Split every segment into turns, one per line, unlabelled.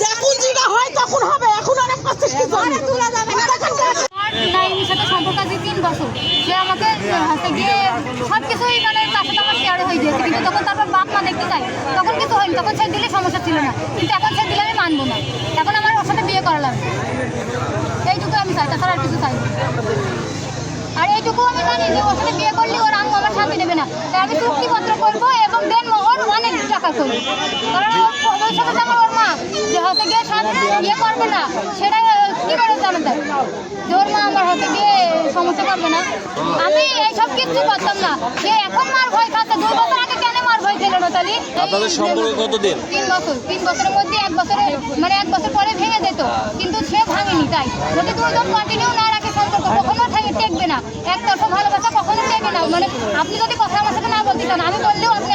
যখন যেটা হয় তখন হবে এখন অনেক পাচ্ছিস কি জন্য?
আমার নাইমের সাথে সম্পর্ক আছে তিন বছর সে আমাকে হাতে গিয়ে সব কিছুই মানে তার সাথে আমার শেয়ার হয়ে গিয়েছে কিন্তু তখন তারপর বাপ মা দেখতে চাই তখন কিছু হয়নি তখন সে দিলে সমস্যা ছিল না কিন্তু এখন সে দিলে আমি মানবো না এখন আমার ওর সাথে বিয়ে করা লাগবে এইটুকু আমি চাই তাছাড়া আর কিছু চাই না। আর এইটুকু আমি জানি যে ওর সাথে বিয়ে করলে ওর আঙ্গ আমার শান্তি দেবে না। তাই আমি চুক্তিপত্র করব এবং দেন মোহর অনেক টাকা করব। কারণ ভবিষ্যতে আমার ওর মা। যে হয়তো গিয়ে বিয়ে করবে না সেটা কি করে জানা ওর মা আমার হয়তো গিয়ে সমস্যা করবে না। আমি এইসব কিচ্ছু করতাম না। সে এখন মার ভয় খাচ্ছে দুই বছর আগে কেন মার ভয় না তাহলে
আপনাদের সম্পর্ক কতদিন?
তিন বছর। তিন বছরের মধ্যে এক বছরে মানে এক বছর পরে ভেঙে যেত। কিন্তু সে ভাঙেনি তাই। যদি দুজন কন্টিনিউ না রাখে সম্পর্ক কখনো টেকবে না। একতরফা ভালোবাসা কখনো টেকে না। মানে আপনি যদি কথা আমার সাথে না বলতে চান, আমি বললেও আপনি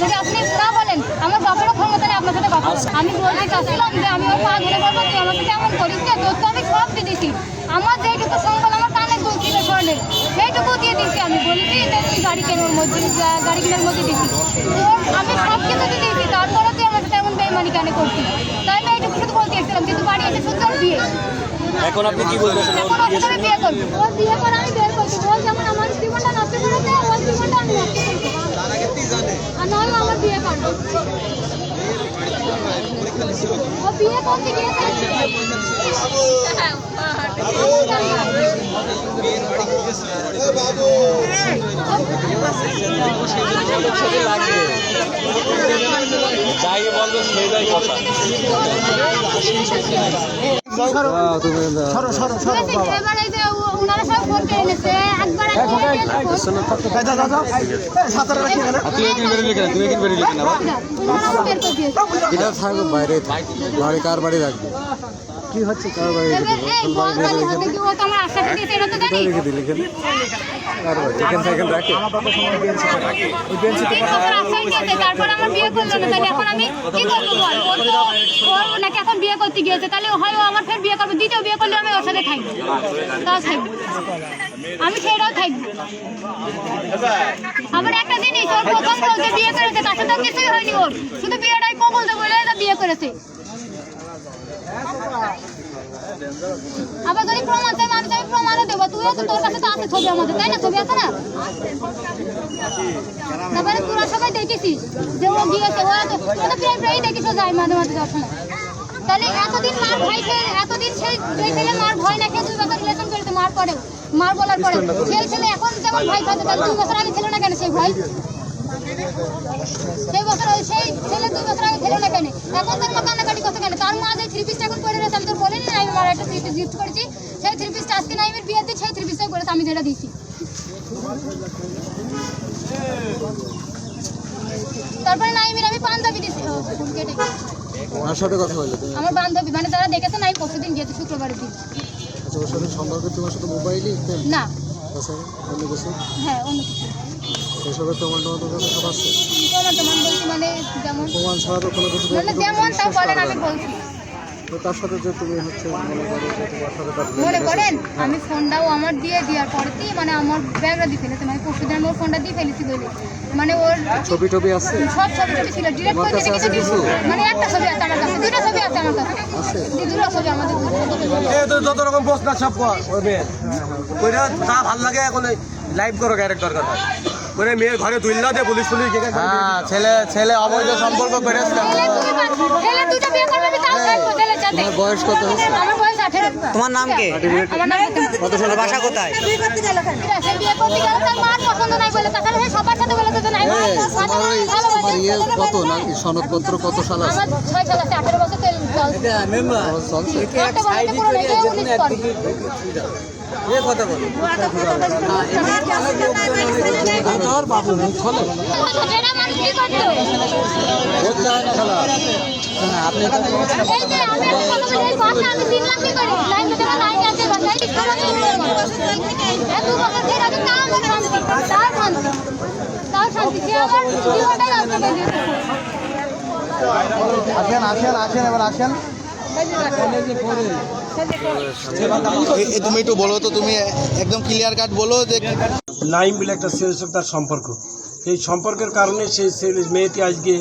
যদি আপনি না বলেন, আমার বাপেরও ক্ষমতা নেই আপনার সাথে কথা আমি বলতে চাচ্ছিলাম যে আমি ওর পা ধরে বলব, তুই আমাকে কেমন করিস না, তোর তো আমি সব দিয়ে দিছি আমার যেইটুকু সম্বল আমার কানে গুলছিল স্বর্ণের সেইটুকু দিয়ে দিচ্ছি আমি। বলেছি যে তুই গাড়ি কেনার মধ্যে গাড়ি কেনার মধ্যে দিছি তোর, আমি সব কিছু দিয়ে দিয়েছি তারপরে তুই আমার সাথে এমন বেইমানি কেন করছিস? তাই আমি এইটুকু শুধু বলতে এসেছিলাম কিন্তু বাড়ি এসে ওর বিয়ে।
এখন আপনি কি বলতে
চান ওর বিয়ে করব। ওর বিয়ে করে আমি বের করব। ও যেমন আমার জীবনটা নষ্ট করেছে ওর জীবনটা আমি নষ্ট করব তারা আর নয় আমার বিয়ে করব। বিয়ে করতে গিয়েছে
যাই বলবে সেটাই কথা
দিয়েছে
এটা থাকবে বাইরে বাড়ি কার বাড়ি রাখবে কি হচ্ছে? কার বাড়ি রেখে দিলে? কার বাড়ি? এখানে রাখে?
তারপর আমার বিয়ে করল না তাহলে এখন আমি কি করব বল? ওর নাকি এখন বিয়ে করতে গিয়েছে তাহলে হয় ও আমার ফের বিয়ে করবে? দ্বিতীয় বিয়ে করলে আমি ওর সাথে থাকব। তাও থাকব। আমি সেটাও থাকব। আবার একটা জিনিস ওর প্রথম বউ বিয়ে করেছে তার সাথে কিছুই হয়নি ওর। শুধু বিয়েটাই কবল যে বলে বিয়ে করেছে। আবার যদি প্রমাণ চাই আমি প্রমাণও দেবো। তুইও তো তোর কাছে তো আছে ছবি আমাদের, তাই না? ছবি আছে না? তারপরে তোরা সবাই দেখেছিস যে ও গিয়েছে ওরা তো ও তো প্রায় প্রায় দেখিস যায় মাঝে মাঝে সময় তাহলে এতদিন মার ভয় খেয়ে এতদিন সেই যে ছেলে মার ভয় না খেয়ে দুই বছর রিলেশন করেছে, মার পরেও। মার বলার পরে সেই ছেলে এখন যেমন ভয় খাচ্ছে তাহলে দুই বছর আগে ছিল না কেন সেই ভয়? সেই বছর সেই ছেলে দুই বছর আগে ছিল না কেন? এখন তোর মা কান্নাকাটি করছে কেন তার মা যে থ্রি পিসটা এখন পরে রয়েছে আমি তোর বলিনি না আমি আমার একটা থ্রি পিস গিফট করেছি। সেই থ্রি পিসটা আজকে নাইমের বিয়ে দিয়ে সেই থ্রি পিসটাই করেছে আমি যেটা দিয়েছি। তারপরে নাইমের আমি কেটে গেছে।
ওনার সাথে কথা তুমি?
আমার বান্ধবী মানে তারা দেখেছে নাই পরশু দিন গিয়েছে শুক্রবারের দিন।
আচ্ছা ওর সাথে সম্পর্ক তোমার সাথে মোবাইলই
না।
তাছাড়া অন্য কিছু?
হ্যাঁ অন্য কিছু।
এসবের প্রমাণ তোমার কাছে সব আছে?
প্রমাণ বলছি মানে যেমন
প্রমাণ ছাড়া তো কোনো কিছু
মানে যেমন তাও বলেন আমি বলছি।
তো তার সাথে যে তুমি হচ্ছে মনে করো যে তোমার সাথে তার
মনে করেন আমি ফোনটাও আমার দিয়ে দেওয়ার পরেতেই মানে আমার ব্যাগটা দিয়ে ফেলেছে মানে পরশু দিন আমি ওর ফোনটা দিয়ে ফেলেছি বলে। মানে ওর
ছবি টবি আছে?
সব ছবি টবি ছিল ডিরেক্ট করে
কিছু
কিছু? মানে একটা ছবি আছে আমার কাছে দুটো ছবি আছে আমার কাছে।
আছে?
দুটো ছবি আমাদের
যত রকম প্রশ্ন সব করবে ওইটা তা ভালো লাগে এখন লাইভ করো ক্যারেক্ট দরকার হয় করে মেয়ের ঘরে দুইলা দিয়ে পুলিশ পুলিশ হ্যাঁ ছেলে ছেলে অবৈধ সম্পর্ক বেড়েছে
ছেলে
তোমার বয়স কত?
তোমার নাম কে?
আমার নাম
কত সালে?
বাসা কোথায়?
বিয়ে করতে গেল তার মার পছন্দ নাই বলে তাহলে সবার সাথে বলে তো নাই
এই, তোমার ইয়ে কত না সনদপত্র কত সাল আছে?
কি করতো?
আপনি
তাও শান্তি, সে
আসেন আসেন আসেন এবার আসেন।
তুমি একটু বলো তো তুমি একদম ক্লিয়ার কাট বলো যে
নাইম বলে একটা ছেলের সাথে তার সম্পর্ক। এই সম্পর্কের কারণে সেই ছেলে মেয়েটি আজকে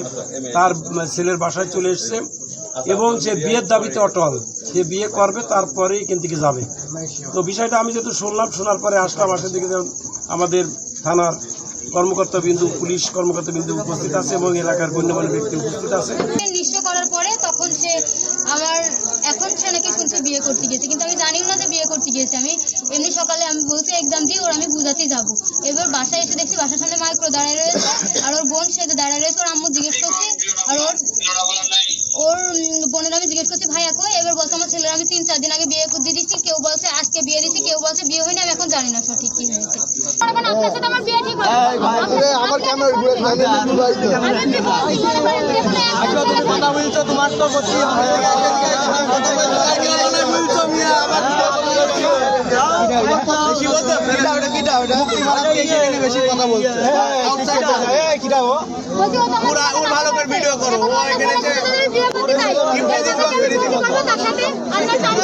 তার ছেলের বাসায় চলে এসছে এবং সে বিয়ের দাবিতে অটল। সে বিয়ে করবে তারপরে এখান থেকে যাবে। তো বিষয়টা আমি যেহেতু শুনলাম শোনার পরে আসলাম আসার দিকে আমাদের থানার কর্মকর্তা বিন্দু, পুলিশ কর্মকর্তা বিন্দু উপস্থিত আছে এবং এলাকার গণ্যমান্য ব্যক্তি উপস্থিত আছে।
নিঃস্ব করার পরে তখন সে আমার, এখন সে নাকি শুনছে বিয়ে করতে গেছে কিন্তু আমি জানিও না যে বিয়ে করতে গিয়েছে। আমি এমনি সকালে আমি বলছি এক্সাম দিয়ে ওর আমি বুঝাতে যাব। এবার বাসায় এসে দেখছি বাসার সামনে মাইক্রো দাঁড়ায় রয়েছে, আর ওর বোন সে দাঁড়ায় রয়েছে, ওর আম্মু জিজ্ঞেস করছে, আর ওর ওর বোনের আমি জিজ্ঞেস করছি ভাইয়া কই এবার বলছে আমার ছেলের আমি তিন চার দিন আগে বিয়ে দিয়ে দিচ্ছি কেউ বলছে আজকে বিয়ে দিচ্ছি বলছে বিয়ে হয়নি আমি এখন জানি না সঠিক কি হয়েছে। আপনার সাথে আমার বিয়ে ঠিক ক্যামেরা ঘুরে
কথা বলছো তোমার তো ভালো করে ভিডিও করো। ও এখানে যে-
বিয়ে করতে চাই। তার সাথে আর তার সাথে